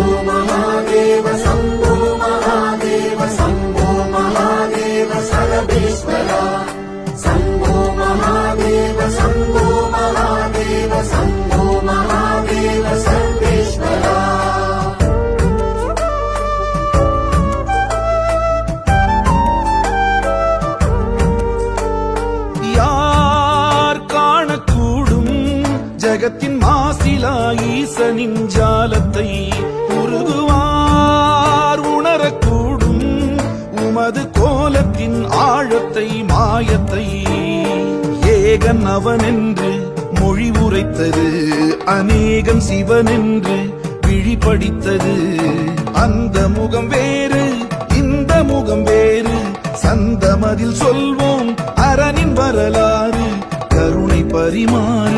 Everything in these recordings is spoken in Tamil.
Oh, my. ஜகத்தின் மாசிலா ஈசனின் ஜாலத்தை உருகுவார் உணரக்கூடும் உமது கோலத்தின் ஆழத்தை மாயத்தை. ஏகன் அவனென்று மொழி உரைத்தது அநேகம் சிவனென்று விழிபடித்தது அந்த முகம் வேறு இந்த முகம் வேறு. சந்தமதில் சொல்வோம் அரணின் வரலாறு கருணை பரிமாறு.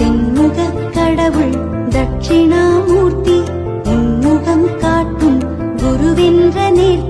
தென்முகக் கடவுள் தட்சிணாமூர்த்தி உன்முகம் காட்டும் குருவென்ற நேர்த்தி.